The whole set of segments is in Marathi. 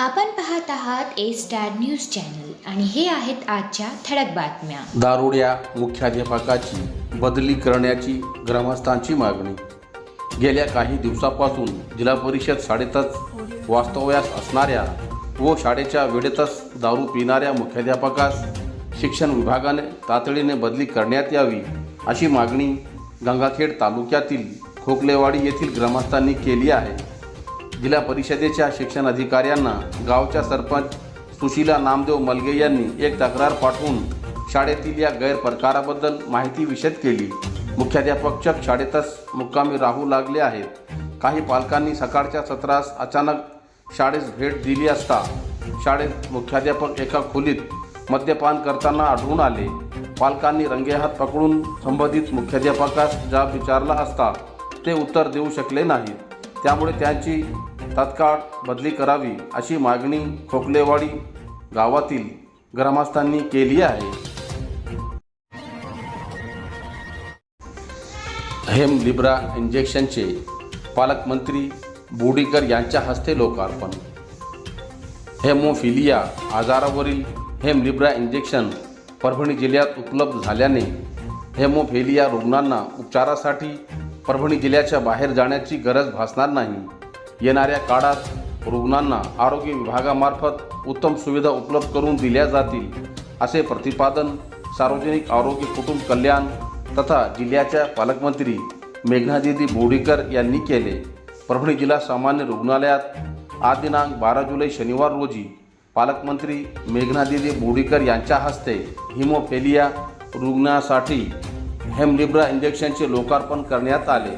आपण पाहत आहात ए स्टार न्यूज चॅनल आणि हे आहेत आजच्या ठळक बातम्या. दारुड्या मुख्याध्यापकाची बदली करण्याची ग्रामस्थांची मागणी. गेल्या काही दिवसापासून जिल्हा परिषद शाळेतच वास्तव्यास असणाऱ्या व शाळेच्या वेळेतच दारू पिणाऱ्या मुख्याध्यापकास शिक्षण विभागाने तातडीने बदली करण्यात यावी अशी मागणी गंगाखेड तालुक्यातील खोकलेवाडी येथील ग्रामस्थांनी केली आहे. जिल्हा परिषदेच्या शिक्षण अधिकाऱ्यांना गावच्या सरपंच सुशीला नामदेव मलगे यांनी एक तक्रार पाठवून शाळेतील या गैरप्रकाराबद्दल माहिती विशद केली. मुख्याध्यापक चक शाळेतच मुक्कामी राहू लागले आहेत. काही पालकांनी सकाळच्या सत्रास अचानक शाळेस भेट दिली असता शाळेत मुख्याध्यापक एका खोलीत मद्यपान करताना आढळून आले. पालकांनी रंगेहात पकडून संबंधित मुख्याध्यापकास जाब विचारला असता ते उत्तर देऊ शकले नाहीत. त्यामुळे त्यांची तत्काळ बदली करावी अशी मागणी खोकलेवाडी गावातील ग्रामस्थांनी केली आहे. हेम लिब्रा इंजेक्शनचे पालकमंत्री बोडीकर यांच्या हस्ते लोकार्पण. हेमोफिलिया आजारावरील हेम लिब्रा इंजेक्शन परभणी जिल्ह्यात उपलब्ध झाल्याने हेमोफिलिया रुग्णांना उपचारासाठी परभणी जिल्ह्याच्या बाहेर जाण्याची गरज भासणार नाही. येणाऱ्या काळात रुग्णांना आरोग्य विभागामार्फत उत्तम सुविधा उपलब्ध करून दिल्या जातील असे प्रतिपादन सार्वजनिक आरोग्य कुटुंब कल्याण तथा जिल्ह्याच्या पालकमंत्री मेघनादिदी बोडीकर यांनी केले. परभणी जिल्हा सामान्य रुग्णालयात आज दिनांक बारा जुलै शनिवार रोजी पालकमंत्री मेघनादिदी बोडीकर यांच्या हस्ते हिमोफेलिया रुग्णासाठी हेमलिब्रा इंजेक्शनचे लोकार्पण करण्यात आले.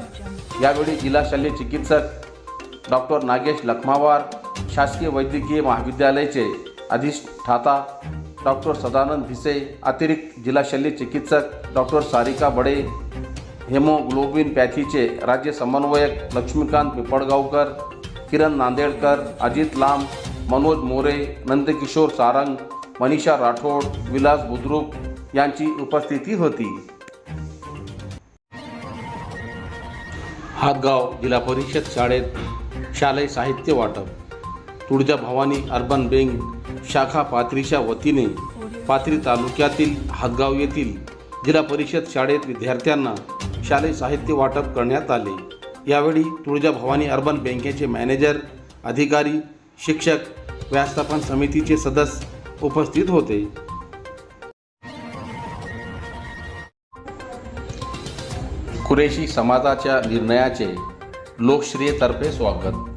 यावेळी जिल्हा शल्य चिकित्सक डॉक्टर नागेश लखमावार शासकीय वैद्यकीय महाविद्यालयाचे अधिष्ठाता डॉक्टर सदानंद भिसे अतिरिक्त जिल्हा शल्य चिकित्सक डॉक्टर सारिका बडे हेमोग्लोबिन पॅथीचे राज्य समन्वयक लक्ष्मीकांत पिपळगावकर किरण नांदेडकर अजित लांब मनोज मोरे नंदकिशोर सारंग मनीषा राठोड विलास बुद्रुक यांची उपस्थिती होती. हातगाव जिल्हा परिषद शाळेत शालेय साहित्य वाटप. तुळजा भवानी अर्बन बँक शाखा पाथरीच्या वतीने पाथरी तालुक्यातील हातगाव येथील जिल्हा परिषद शाळेत विद्यार्थ्यांना शालेय साहित्य वाटप करण्यात आले. यावेळी तुळजा भवानी अर्बन बँकेचे मॅनेजर अधिकारी शिक्षक व्यवस्थापन समितीचे सदस्य उपस्थित होते. कुरेशी समाजाच्या निर्णयाचे लोकश्रियेतर्फे स्वागत.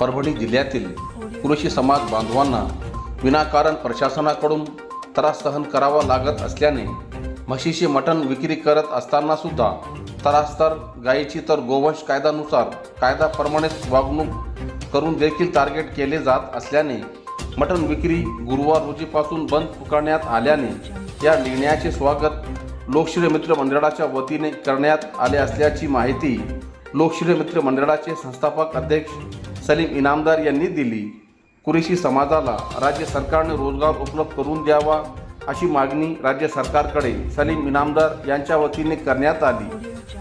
परभणी जिल्ह्यातील कृषी समाज बांधवांना विनाकारण प्रशासनाकडून त्रास सहन करावा लागत असल्याने म्हशीचे मटण विक्री करत असताना सुद्धा त्रास तर गायीची तर गोवंश कायद्यानुसार कायद्याप्रमाणेच वागणूक करून देखील टार्गेट केले जात असल्याने मटण विक्री गुरुवार रोजीपासून बंद पुकारण्यात आल्याने या निर्णयाचे स्वागत लोकश्रेय मित्र मंडळाच्या वतीने करण्यात आले असल्याची माहिती लोकश्री मित्र मंडळाचे संस्थापक अध्यक्ष सलीम इनामदार यांनी दिली. कुरेशी समाजाला राज्य सरकारने रोजगार उपलब्ध करून द्यावा अशी मागणी राज्य सरकारकडे सलीम इनामदार यांच्या वतीने करण्यात आली.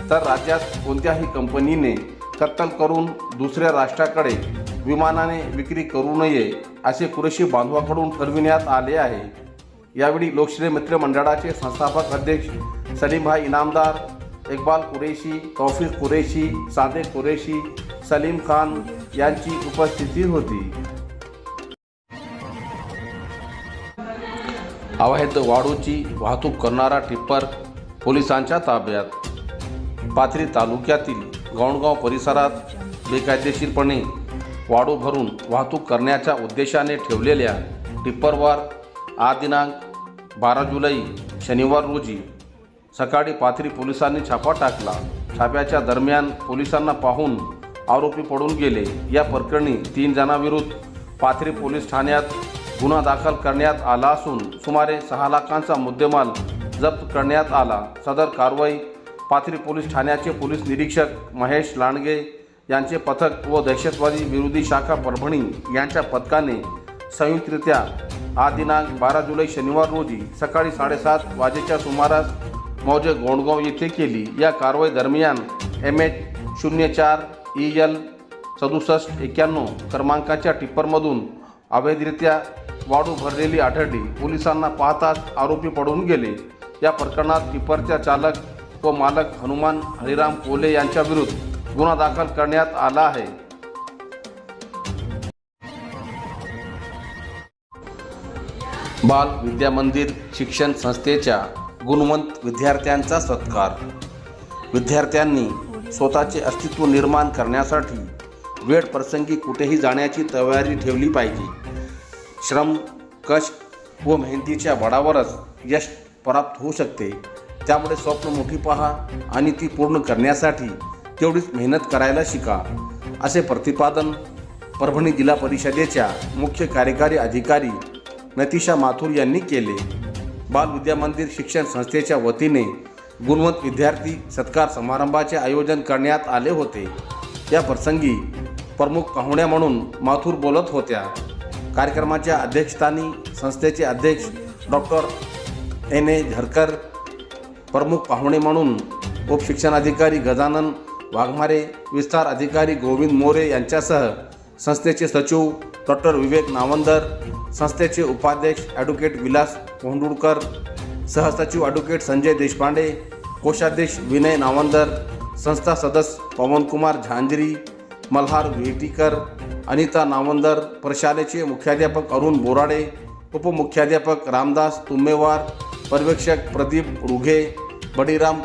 तर राज्यात कोणत्याही कंपनीने कत्तल करून दुसऱ्या राष्ट्राकडे विमानाने विक्री करू नये असे कुरेशी बांधवाकडून ठरविण्यात आले आहे. यावेळी लोकशाही मित्र मंडळाचे संस्थापक अध्यक्ष सलीमभाई इनामदार इक्बाल कुरेशी तौफिक कुरेशी सादे कुरेशी सलीम खान यांची उपस्थिती होती. अवैध वाळूची वाहतूक करणारा टिप्पर पोलिसांच्या ताब्यात. पाथरी तालुक्यातील गौणगाव परिसरात बेकायदेशीरपणे वाळू भरून वाहतूक करण्याच्या उद्देशाने ठेवलेल्या टिप्परवर आज दिनांक बारा जुलै शनिवार रोजी सकाळी पाथरी पोलिसांनी छापा टाकला. छाप्याच्या दरम्यान पोलिसांना पाहून आरोपी पडून गेले. या प्रकरणी तीन जणांविरुद्ध पाथरी पोलीस ठाण्यात गुन्हा दाखल करण्यात आला असून सुमारे सहा लाखांचा मुद्देमाल जप्त करण्यात आला. सदर कारवाई पाथरी पोलीस ठाण्याचे पोलीस निरीक्षक महेश लांडगे यांचे पथक व दहशतवादी विरोधी शाखा परभणी यांच्या पथकाने संयुक्तरित्या आज दिनांक बारा जुलै शनिवार रोजी सकाळी साडेसात वाजेच्या सुमारास मौजे गोंडगाव येथे केली. या कारवाई दरम्यान एम एच शून्य चार ई एल सदुसष्ट एक्क्याण्णव क्रमांकाच्या टिप्परमधून अवैधरित्या वाढू भरलेली आढळली. पोलिसांना पाहताच आरोपी पडून गेले. या प्रकरणात टिप्परच्या चालक व मालक हनुमान हरिराम कोले यांच्या विरुद्ध गुन्हा दाखल करण्यात आला आहे. बाल विद्या मंदिर शिक्षण संस्थेच्या गुणवंत विद्यार्थ्यांचा सत्कार. विद्यार्थ्यांनी स्वतःचे अस्तित्व निर्माण करण्यासाठी वेळ प्रसंगी कुठेही जाण्याची तयारी ठेवली पाहिजे. श्रम कश व मेहनतीच्या बळावरच यश प्राप्त होऊ शकते. त्यामुळे स्वप्न मोठी पहा आणि ती पूर्ण करण्यासाठी तेवढीच मेहनत करायला शिका. असे प्रतिपादन परभणी जिल्हा परिषदेच्या मुख्य कार्यकारी अधिकारी नतिशा माथुर यांनी केले. बाल विद्या मंदिर शिक्षण संस्थेच्या वतीने गुणवंत विद्यार्थी सत्कार समारंभाचे आयोजन करण्यात आले होते. या प्रसंगी प्रमुख पाहुण्या म्हणून माथुर बोलत होत्या. कार्यक्रमाच्या अध्यक्षस्थानी संस्थेचे अध्यक्ष डॉक्टर एन ए झरकर प्रमुख पाहुणे म्हणून उपशिक्षणाधिकारी गजानन वाघमारे विस्तार अधिकारी गोविंद मोरे यांच्यासह संस्थेचे सचिव डॉक्टर विवेक नावंदर संस्थेचे उपाध्यक्ष ॲडव्होकेट विलास कोंडुळकर सहसचिव ॲडव्होकेट संजय देशपांडे कोषाध्यक्ष विनय नावंदर संस्था सदस्य पवनकुमार झांजरी मल्हार वेटीकर अनिता नावंदर प्रशालेचे मुख्याध्यापक अरुण बोराडे उपमुख्याध्यापक रामदास तुंबेवार पर्यवेक्षक प्रदीप रुघे बडीराम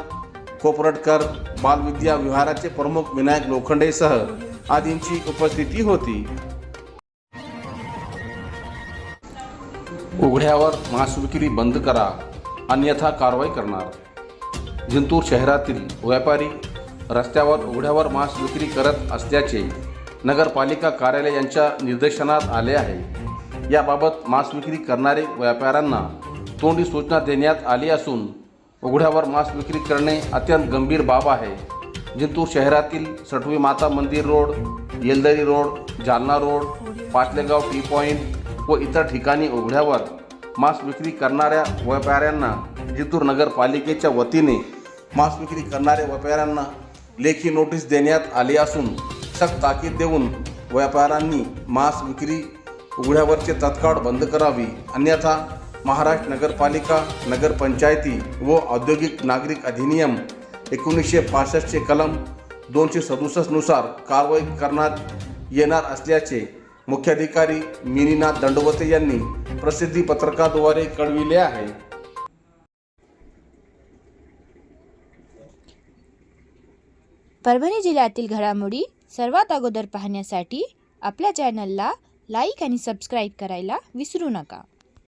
कोपरटकर बालविद्या विहाराचे प्रमुख विनायक लोखंडेसह आदींची उपस्थिती होती. उघड्यावर मांस विक्री बंद करा अन्यथा कारवाई करणार. जिंतूर शहरातील व्यापारी रस्त्यावर उघड्यावर मांस विक्री करत असल्याचे नगरपालिका कार्यालय यांच्या निर्देशनात आले आहे. याबाबत मांस विक्री करणारे व्यापाऱ्यांना तोंडी सूचना देण्यात आली असून उघड्यावर मांस विक्री करणे अत्यंत गंभीर बाब आहे. जिंतूर शहरातील सटवी माता मंदिर road Yeldari road Jalna road Patlegaon T point व इतर ठिकाणी उघड्यावर मांस विक्री करणाऱ्या व्यापाऱ्यांना जितूर नगरपालिकेच्या वतीने मांस विक्री करणाऱ्या व्यापाऱ्यांना लेखी नोटीस देण्यात आली असून सक्त ताकीद देऊन व्यापाऱ्यांनी मांस विक्री उघड्यावरचे तत्काळ बंद करावी. अन्यथा महाराष्ट्र नगरपालिका नगरपंचायती व औद्योगिक नागरिक अधिनियम एकोणीसशे पासष्टचे कलम दोनशे सदुसष्टनुसार कारवाई करण्यात येणार असल्याचे मुख्याधिकारी मिनीनाथ दंडवते यांनी प्रसिद्धी पत्रकाद्वारे कळविले आहे. परभणी जिल्ह्यातील घडामोडी सर्वात अगोदर पाहण्यासाठी आपल्या चॅनलला लाईक आणि सबस्क्राईब करायला विसरू नका.